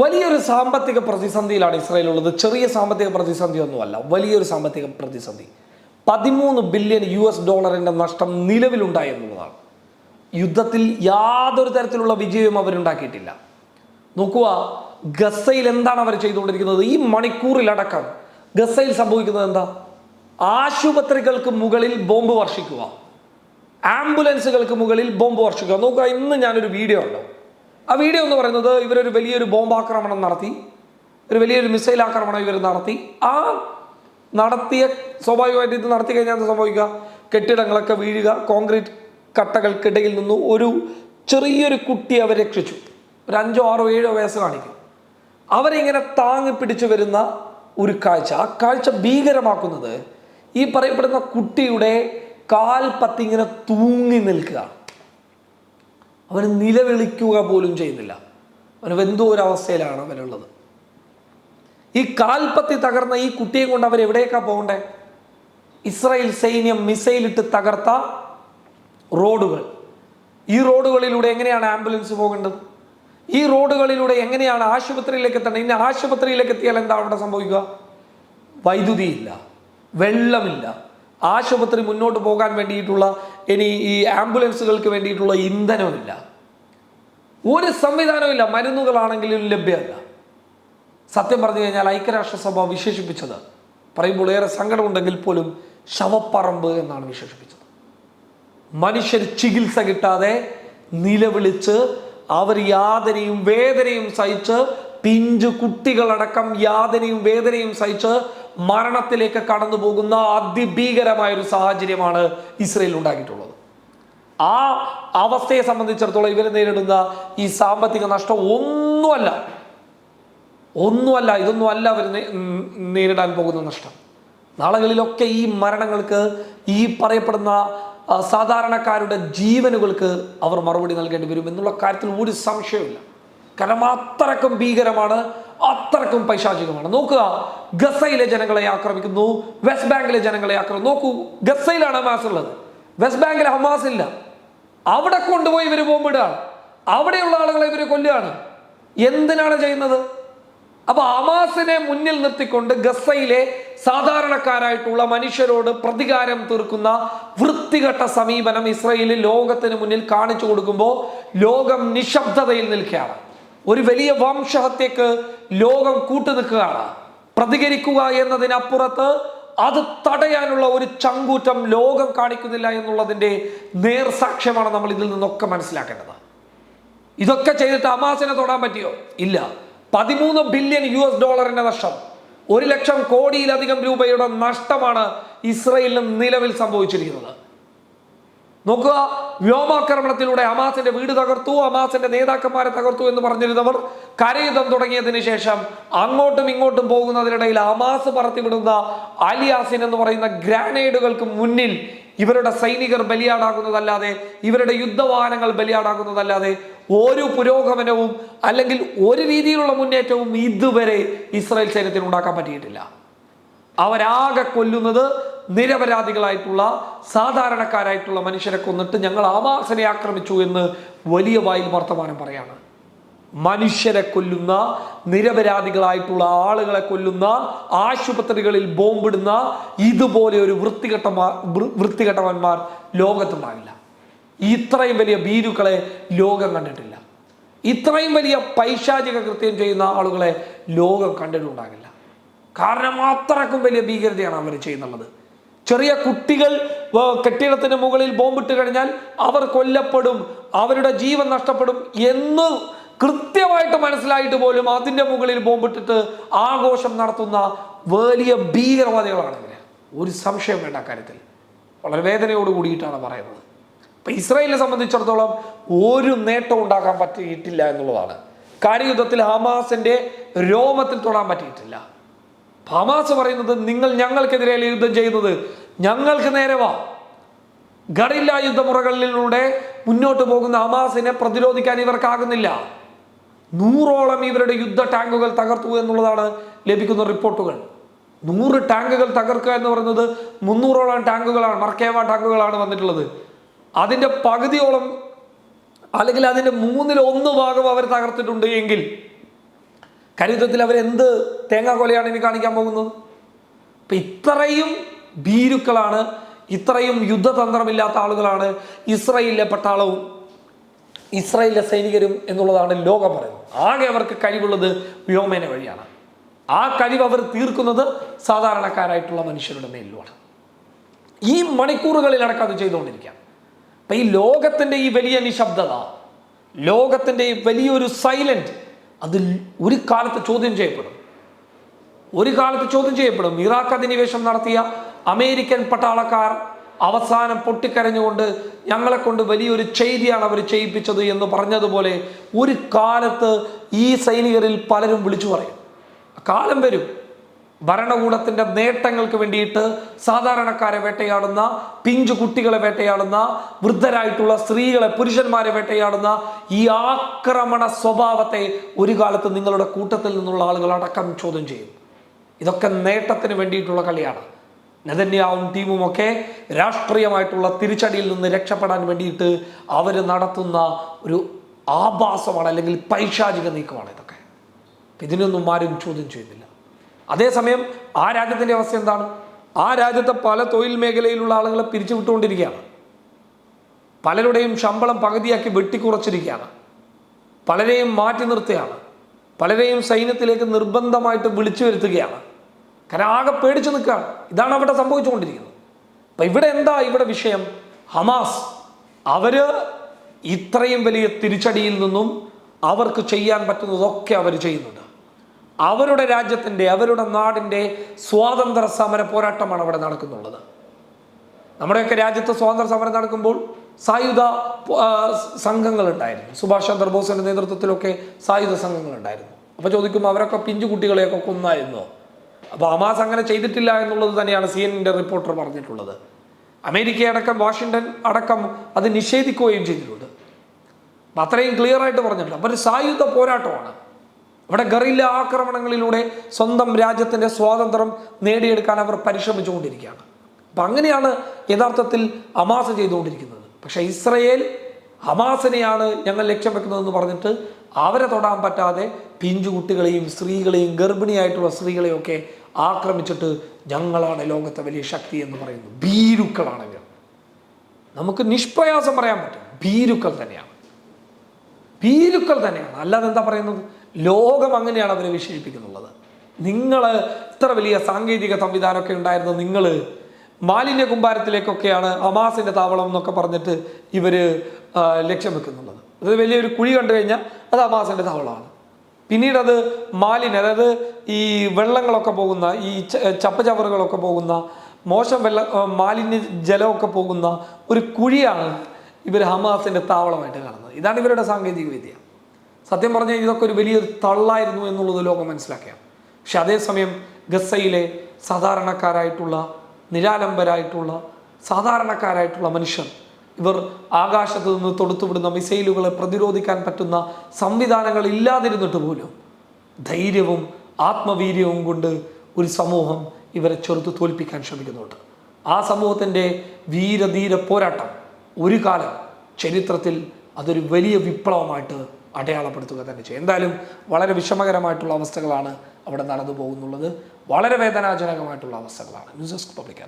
വലിയൊരു സാമ്പത്തിക പ്രതിസന്ധിയിലാണ് ഇസ്രായേൽ ഉള്ളത് ചെറിയ സാമ്പത്തിക പ്രതിസന്ധി ഒന്നുമല്ല വലിയൊരു സാമ്പത്തിക പ്രതിസന്ധി. പതിമൂന്ന് ബില്യൺ യു എസ് ഡോളറിന്റെ നഷ്ടം നിലവിലുണ്ടായി എന്നുള്ളതാണ്. യുദ്ധത്തിൽ യാതൊരു തരത്തിലുള്ള വിജയവും അവരുണ്ടാക്കിയിട്ടില്ല. നോക്കുക ഗസയിൽ എന്താണ് അവർ ചെയ്തുകൊണ്ടിരിക്കുന്നത്? ഈ മണിക്കൂറിലടക്കം ഗസയിൽ സംഭവിക്കുന്നത് എന്താ? ആശുപത്രികൾക്ക് മുകളിൽ ബോംബ് വർഷിക്കുക. ആംബുലൻസുകൾക്ക് മുകളിൽ ബോംബ് വർഷിക്കുക. നോക്കുക ഇന്ന് ഞാനൊരു വീഡിയോ ഉണ്ടോ ആ വീഡിയോ എന്ന് പറയുന്നത് ഇവരൊരു വലിയൊരു ബോംബാക്രമണം നടത്തി. ഒരു വലിയൊരു മിസൈൽ ആക്രമണം ഇവർ നടത്തി. ആ നടത്തിയ സ്വാഭാവികമായിട്ട് ഇത് നടത്തി കഴിഞ്ഞാൽ എന്താ സംഭവിക്കുക? കെട്ടിടങ്ങളൊക്കെ വീഴുക കോൺക്രീറ്റ് കട്ടകൾക്കിടയിൽ നിന്ന് ഒരു ചെറിയൊരു കുട്ടി അവരെ രക്ഷിച്ചു. ഒരു അഞ്ചോ ആറോ ഏഴോ വയസ്സ് കാണിക്കും. അവരിങ്ങനെ താങ്ങി പിടിച്ചു വരുന്ന ഒരു കാഴ്ച. ആ കാഴ്ച ഭീകരമാക്കുന്നത് ഈ പറയപ്പെടുന്ന കുട്ടിയുടെ കാൽ പത്തിങ്ങനെ തൂങ്ങി നിൽക്കുക. അവന് നിലവിളിക്കുക പോലും ചെയ്യുന്നില്ല. അവന് എന്തോ ഒരു അവസ്ഥയിലാണ് അവനുള്ളത്. ഈ കാൽപ്പത്തി തകർന്ന ഈ കുട്ടിയെ കൊണ്ട് അവർ എവിടേക്കാ പോകണ്ടേ? ഇസ്രായേൽ സൈന്യം മിസൈലിട്ട് തകർത്ത റോഡുകൾ. ഈ റോഡുകളിലൂടെ എങ്ങനെയാണ് ആംബുലൻസ് പോകേണ്ടത്? ഈ റോഡുകളിലൂടെ എങ്ങനെയാണ് ആശുപത്രിയിലേക്ക് എത്തേണ്ടത്? ഇനി ആശുപത്രിയിലേക്ക് എത്തിയാൽ എന്താ അവിടെ സംഭവിക്കുക? വൈദ്യുതിയില്ല വെള്ളമില്ല. ആശുപത്രി മുന്നോട്ട് പോകാൻ വേണ്ടിയിട്ടുള്ള ഇനി ഈ ആംബുലൻസുകൾക്ക് വേണ്ടിയിട്ടുള്ള ഇന്ധനമില്ല ഒരു സംവിധാനമില്ല മരുന്നുകളാണെങ്കിലും ലഭ്യമല്ല. സത്യം പറഞ്ഞു കഴിഞ്ഞാൽ ഐക്യരാഷ്ട്രസഭ വിശേഷിപ്പിച്ചത് പറയുമ്പോൾ ഏറെ സങ്കടമുണ്ടെങ്കിൽ പോലും ശവപ്പറമ്പ് എന്നാണ് വിശേഷിപ്പിച്ചത്. മനുഷ്യർ ചികിത്സ കിട്ടാതെ നിലവിളിച്ച് അവർ യാതനയും വേദനയും സഹിച്ച് പിഞ്ചു കുട്ടികളടക്കം യാതനയും വേദനയും സഹിച്ച് മരണത്തിലേക്ക് കടന്നു പോകുന്ന അതിഭീകരമായ ഒരു സാഹചര്യമാണ് ഇസ്രയേൽ ഉണ്ടാക്കിയിട്ടുള്ളത്. ആ അവസ്ഥയെ സംബന്ധിച്ചിടത്തോളം ഇവർ നേരിടുന്ന ഈ സാമ്പത്തിക നഷ്ടം ഒന്നുമല്ല. ഒന്നുമല്ല ഇതൊന്നും അല്ല അവർ നേരിടാൻ പോകുന്ന നഷ്ടം. നാളുകളിലൊക്കെ ഈ മരണങ്ങൾക്ക് ഈ പറയപ്പെടുന്ന സാധാരണക്കാരുടെ ജീവനുകൾക്ക് അവർ മറുപടി നൽകേണ്ടി വരും എന്നുള്ള കാര്യത്തിൽ ഒരു സംശയമില്ല കാരണം അത്രക്കും ഭീകരമാണ് അത്രക്കും പൈശാചികമാണ്. നോക്കുക ഗസയിലെ ജനങ്ങളെ ആക്രമിക്കുന്നു വെസ്റ്റ് ബാങ്കിലെ ജനങ്ങളെ ആക്രമിക്കുന്നു. നോക്കൂ ഗസയിലാണ് ഹമാസ് ഉള്ളത്. വെസ്റ്റ് ബാങ്കിൽ ഹമാസ് ഇല്ല. അവിടെ കൊണ്ടുപോയി ഇവർ ബോംബിടുകയാണ് അവിടെയുള്ള ആളുകളെ ഇവർ കൊല്ലുകയാണ്. എന്തിനാണ് ചെയ്യുന്നത്? അപ്പൊ ഹമാസിനെ മുന്നിൽ നിർത്തിക്കൊണ്ട് ഗസയിലെ സാധാരണക്കാരായിട്ടുള്ള മനുഷ്യരോട് പ്രതികാരം തീർക്കുന്ന വൃത്തികെട്ട സമീപനം ഇസ്രയേലിൽ ലോകത്തിന് മുന്നിൽ കാണിച്ചു കൊടുക്കുമ്പോൾ ലോകം നിശബ്ദതയിൽ നിൽക്കുകയാണ്. ഒരു വലിയ വംശഹത്യക്ക് ലോകം കൂട്ടുനിൽക്കുകയാണ്. പ്രതികരിക്കുക എന്നതിനപ്പുറത്ത് അത് തടയാനുള്ള ഒരു ചങ്കൂറ്റം ലോകം കാണിക്കുന്നില്ല എന്നുള്ളതിന്റെ നേർസാക്ഷ്യമാണ് നമ്മൾ ഇതിൽ നിന്നൊക്കെ മനസ്സിലാക്കേണ്ടത്. ഇതൊക്കെ ചെയ്തിട്ട് അമാസിനെ തൊടാൻ പറ്റിയോ? ഇല്ല. പതിമൂന്ന് ബില്യൺ യു എസ് ഡോളറിന്റെ നഷ്ടം. ഒരു ലക്ഷം കോടിയിലധികം രൂപയുടെ നഷ്ടമാണ് ഇസ്രയേലിന് നിലവിൽ സംഭവിച്ചിരിക്കുന്നത്. നോക്കുക വ്യോമാക്രമണത്തിലൂടെ ഹമാസിന്റെ വീട് തകർത്തു ഹമാസിന്റെ നേതാക്കന്മാരെ തകർത്തു എന്ന് പറഞ്ഞിരുന്നവർ കരയുദ്ധം തുടങ്ങിയതിനു ശേഷം അങ്ങോട്ടും ഇങ്ങോട്ടും പോകുന്നതിനിടയിൽ ഹമാസ് പറത്തിവിടുന്ന അലിയാസിൻ എന്ന് പറയുന്ന ഗ്രാനേഡുകൾക്ക് മുന്നിൽ ഇവരുടെ സൈനികർ ബലിയാടാകുന്നതല്ലാതെ ഇവരുടെ യുദ്ധവാഹനങ്ങൾ ബലിയാടാകുന്നതല്ലാതെ ഒരു പുരോഗമനവും അല്ലെങ്കിൽ ഒരു രീതിയിലുള്ള മുന്നേറ്റവും ഇതുവരെ ഇസ്രായേൽ സൈന്യത്തിന് ഉണ്ടാക്കാൻ പറ്റിയിട്ടില്ല. അവരാകെ കൊല്ലുന്നത് നിരപരാധികളായിട്ടുള്ള സാധാരണക്കാരായിട്ടുള്ള മനുഷ്യരെ കൊന്നിട്ട് ഞങ്ങൾ ആവാസനെ ആക്രമിച്ചു എന്ന് വലിയ വായിൽ വർത്തമാനം പറയാണ്. മനുഷ്യരെ കൊല്ലുന്ന നിരപരാധികളായിട്ടുള്ള ആളുകളെ കൊല്ലുന്ന ആശുപത്രികളിൽ ബോംബിടുന്ന ഇതുപോലെ ഒരു വൃത്തികെട്ട വൃത്തികെട്ടവന്മാർ ലോകത്തുണ്ടാവില്ല. ഇത്രയും വലിയ ഭീരുക്കളെ ലോകം കണ്ടിട്ടില്ല. ഇത്രയും വലിയ പൈശാചിക കൃത്യം ചെയ്യുന്ന ആളുകളെ ലോകം കണ്ടിട്ടുണ്ടാകില്ല. കാരണം അത്രക്കും വലിയ ഭീകരതയാണ് അവർ ചെയ്യുന്നുള്ളത്. ചെറിയ കുട്ടികൾ കെട്ടിടത്തിന് മുകളിൽ ബോംബിട്ട് കഴിഞ്ഞാൽ അവർ കൊല്ലപ്പെടും അവരുടെ ജീവൻ നഷ്ടപ്പെടും എന്ന് കൃത്യമായിട്ട് മനസ്സിലായിട്ട് പോലും അതിന്റെ മുകളിൽ ബോംബിട്ടിട്ട് ആഘോഷം നടത്തുന്ന വലിയ ഭീകരവാദികളാണ് ഇവർ ഒരു സംശയം വേണ്ട കാര്യത്തിൽ. വളരെ വേദനയോട് കൂടിയിട്ടാണ് പറയുന്നത്. ഇപ്പം ഇസ്രായേലിനെ സംബന്ധിച്ചിടത്തോളം ഒരു നേട്ടം ഉണ്ടാക്കാൻ പറ്റിയിട്ടില്ല എന്നുള്ളതാണ്. കാര്യയുദ്ധത്തിൽ ഹമാസിന്റെ രോമത്തിൽ തൊടാൻ പറ്റിയിട്ടില്ല. ഹമാസ് പറയുന്നത് നിങ്ങൾ ഞങ്ങൾക്കെതിരെ യുദ്ധം ചെയ്യുന്നത് ഞങ്ങൾക്ക് നേരെ വാ. ഗറില്ല യുദ്ധമുറകളിലൂടെ മുന്നോട്ട് പോകുന്ന ഹമാസിനെ പ്രതിരോധിക്കാൻ ഇവർക്കാകുന്നില്ല. നൂറോളം ഇവരുടെ യുദ്ധ ടാങ്കുകൾ തകർത്തു എന്നുള്ളതാണ് ലഭിക്കുന്ന റിപ്പോർട്ടുകൾ. നൂറ് ടാങ്കുകൾ തകർക്കുക എന്ന് പറയുന്നത് മുന്നൂറോളം ടാങ്കുകളാണ് മർക്കേവ ടാങ്കുകളാണ് വന്നിട്ടുള്ളത്. അതിന്റെ പകുതിയോളം അല്ലെങ്കിൽ അതിന്റെ മൂന്നിൽ ഒന്ന് ഭാഗം അവർ തകർത്തിട്ടുണ്ട് എങ്കിൽ കരുതത്തിൽ അവരെന്ത് തേങ്ങാക്കൊലയാണ് ഇനി കാണിക്കാൻ പോകുന്നത്? അപ്പൊ ഇത്രയും ഭീരുക്കളാണ് ഇത്രയും യുദ്ധതന്ത്രമില്ലാത്ത ആളുകളാണ് ഇസ്രയേലിലെ പട്ടാളവും ഇസ്രയേലിലെ സൈനികരും എന്നുള്ളതാണ് ലോകം പറയുന്നത്. ആകെ അവർക്ക് കഴിവുള്ളത് വ്യോമേന വഴിയാണ്. ആ കഴിവ് അവർ തീർക്കുന്നത് സാധാരണക്കാരായിട്ടുള്ള മനുഷ്യരുടെ മേലിലുമാണ്. ഈ മണിക്കൂറുകളിലടക്കം അത് ചെയ്തുകൊണ്ടിരിക്കുക അപ്പൊ ഈ ലോകത്തിന്റെ ഈ വലിയ നിശബ്ദത ലോകത്തിന്റെ ഈ വലിയൊരു സൈലന്റ് അത് ഒരു കാലത്ത് ചോദ്യം ചെയ്യപ്പെടും. ഒരു കാലത്ത് ചോദ്യം ചെയ്യപ്പെടും. ഇറാഖ് അധിനിവേശം നടത്തിയ അമേരിക്കൻ പട്ടാളക്കാർ അവസാനം പൊട്ടിക്കരഞ്ഞുകൊണ്ട് ഞങ്ങളെ കൊണ്ട് വലിയൊരു ചെയ്തിയാണ് അവർ ചെയ്യിപ്പിച്ചത് എന്ന് പറഞ്ഞതുപോലെ ഒരു കാലത്ത് ഈ സൈനികരിൽ പലരും വിളിച്ചു പറയും. കാലം വരും. ഭരണകൂടത്തിന്റെ നേട്ടങ്ങൾക്ക് വേണ്ടിയിട്ട് സാധാരണക്കാരെ വേട്ടയാടുന്ന പിഞ്ചു കുട്ടികളെ വേട്ടയാടുന്ന വൃദ്ധരായിട്ടുള്ള സ്ത്രീകളെ പുരുഷന്മാരെ വേട്ടയാടുന്ന ഈ ആക്രമണ സ്വഭാവത്തെ ഒരു കാലത്ത് നിങ്ങളുടെ കൂട്ടത്തിൽ നിന്നുള്ള ആളുകൾ അടക്കം ചോദ്യം ചെയ്യും. ഇതൊക്കെ നേട്ടത്തിന് വേണ്ടിയിട്ടുള്ള കളിയാണ്. നെതന്യാവും ടീമും ഒക്കെ രാഷ്ട്രീയമായിട്ടുള്ള തിരിച്ചടിയിൽ നിന്ന് രക്ഷപ്പെടാൻ വേണ്ടിയിട്ട് അവർ നടത്തുന്ന ഒരു ആഭാസമാണ് അല്ലെങ്കിൽ പൈശാചിക നീക്കമാണ് ഇതൊക്കെ. ഇതിനൊന്നും ആരും ചോദ്യം ചെയ്യുന്നില്ല. അതേസമയം ആ രാജ്യത്തിന്റെ അവസ്ഥ എന്താണ്? ആ രാജ്യത്തെ പല തൊഴിൽ മേഖലയിലുള്ള ആളുകളെ പിരിച്ചുവിട്ടുകൊണ്ടിരിക്കുകയാണ്. പലരുടെയും ശമ്പളം പകുതിയാക്കി വെട്ടിക്കുറച്ചിരിക്കുകയാണ്. പലരെയും മാറ്റി നിർത്തുകയാണ്. പലരെയും സൈന്യത്തിലേക്ക് നിർബന്ധമായിട്ട് വിളിച്ചു വരുത്തുകയാണ്. കാരണം ആകെ പേടിച്ചു നിൽക്കുകയാണ്. ഇതാണ് അവിടെ സംഭവിച്ചുകൊണ്ടിരിക്കുന്നത്. അപ്പം ഇവിടെ എന്താ ഇവിടെ വിഷയം? ഹമാസ് അവർ ഇത്രയും വലിയ തിരിച്ചടിയിൽ നിന്നും അവർക്ക് ചെയ്യാൻ പറ്റുന്നതൊക്കെ അവർ ചെയ്യുന്നുണ്ട്. അവരുടെ രാജ്യത്തിന്റെ അവരുടെ നാടിന്റെ സ്വാതന്ത്ര്യ സമര പോരാട്ടമാണ് അവിടെ നടക്കുന്നുള്ളത്. നമ്മുടെയൊക്കെ രാജ്യത്ത് സ്വാതന്ത്ര്യ സമരം നടക്കുമ്പോൾ സായുധ സംഘങ്ങളുണ്ടായിരുന്നു സുഭാഷ് ചന്ദ്രബോസിന്റെ നേതൃത്വത്തിലൊക്കെ സായുധ സംഘങ്ങളുണ്ടായിരുന്നു അപ്പോൾ ചോദിക്കും അവരൊക്കെ പിഞ്ചു കുട്ടികളെയൊക്കെ കൊന്നായിരുന്നോ? അപ്പോൾ ഹമാസ് അങ്ങനെ ചെയ്തിട്ടില്ല എന്നുള്ളത് തന്നെയാണ് സി എന്റെ റിപ്പോർട്ടർ പറഞ്ഞിട്ടുള്ളത്. അമേരിക്ക അടക്കം വാഷിങ്ടൺ അടക്കം അത് നിഷേധിക്കുകയും ചെയ്തിട്ടുണ്ട്. അത്രയും ക്ലിയർ ആയിട്ട് പറഞ്ഞിട്ടുണ്ട് അപ്പോൾ ഒരു സായുധ പോരാട്ടമാണ്. ഇവിടെ ഗറില്ല ആക്രമണങ്ങളിലൂടെ സ്വന്തം രാജ്യത്തിന്റെ സ്വാതന്ത്ര്യം നേടിയെടുക്കാൻ അവർ പരിശ്രമിച്ചുകൊണ്ടിരിക്കുകയാണ്. അപ്പം അങ്ങനെയാണ് യഥാർത്ഥത്തിൽ ഹമാസ് ചെയ്തുകൊണ്ടിരിക്കുന്നത്. പക്ഷേ ഇസ്രയേൽ ഹമാസിനെയാണ് ഞങ്ങൾ ലക്ഷ്യം വെക്കുന്നതെന്ന് പറഞ്ഞിട്ട് അവരെ തൊടാൻ പറ്റാതെ പിഞ്ചു കുട്ടികളെയും സ്ത്രീകളെയും ഗർഭിണിയായിട്ടുള്ള സ്ത്രീകളെയും ഒക്കെ ആക്രമിച്ചിട്ട് ഞങ്ങളാണ് ലോകത്തെ വലിയ ശക്തി എന്ന് പറയുന്നത് ഭീരുക്കളാണ് ഇവർ നമുക്ക് നിഷ്പ്രയാസം പറയാൻ പറ്റും. ഭീരുക്കൾ തന്നെയാണ്. ഭീരുക്കൾ തന്നെയാണ്. അല്ലാതെ എന്താ പറയുന്നത്? ലോകം അങ്ങനെയാണ് അവരെ വിശേഷിപ്പിക്കുന്നുള്ളത്. നിങ്ങൾ ഇത്ര വലിയ സാങ്കേതിക സംവിധാനമൊക്കെ ഉണ്ടായിരുന്ന നിങ്ങൾ മാലിന്യ കുമ്പാരത്തിലേക്കൊക്കെയാണ് അമാസിന്റെ താവളം എന്നൊക്കെ പറഞ്ഞിട്ട് ഇവർ ലക്ഷ്യം വെക്കുന്നുള്ളത്. അത് വലിയൊരു കുഴി കണ്ടു കഴിഞ്ഞാൽ അത് അമാസിന്റെ താവളമാണ്. പിന്നീട് അത് മാലിന്യം അതായത് ഈ വെള്ളങ്ങളൊക്കെ പോകുന്ന ഈ ചപ്പചവറുകളൊക്കെ പോകുന്ന മോശം വെള്ള മാലിന്യ ജലമൊക്കെ പോകുന്ന ഒരു കുഴിയാണ് ഇവർ ഹമാസിന്റെ താവളമായിട്ട് കാണുന്നത്. ഇതാണ് ഇവരുടെ സാങ്കേതിക വിദ്യ. സത്യം പറഞ്ഞാൽ ഇതൊക്കെ ഒരു വലിയൊരു തള്ളായിരുന്നു എന്നുള്ളത് ലോകം മനസ്സിലാക്കിയാണ് പക്ഷെ അതേസമയം ഗസയിലെ സാധാരണക്കാരായിട്ടുള്ള നിരാലംബരായിട്ടുള്ള സാധാരണക്കാരായിട്ടുള്ള മനുഷ്യർ ഇവർ ആകാശത്ത് നിന്ന് തൊടുത്തുവിടുന്ന മിസൈലുകളെ പ്രതിരോധിക്കാൻ പറ്റുന്ന സംവിധാനങ്ങൾ ഇല്ലാതിരുന്നിട്ട് പോലും ധൈര്യവും ആത്മവീര്യവും കൊണ്ട് ഒരു സമൂഹം ഇവരെ ചെറുത്ത് തോൽപ്പിക്കാൻ ശ്രമിക്കുന്നുണ്ട്. ആ സമൂഹത്തിന്റെ വീരധീര പോരാട്ടം ഒരു കാലം ചരിത്രത്തിൽ അതൊരു വലിയ വിപ്ലവമായിട്ട് അടയാളപ്പെടുത്തുക തന്നെ ചെയ്യും. എന്തായാലും വളരെ വിഷമകരമായിട്ടുള്ള അവസ്ഥകളാണ് അവിടെ നടന്നു പോകുന്നുള്ളത്. വളരെ വേദനാജനകമായിട്ടുള്ള അവസ്ഥകളാണ്. News desk public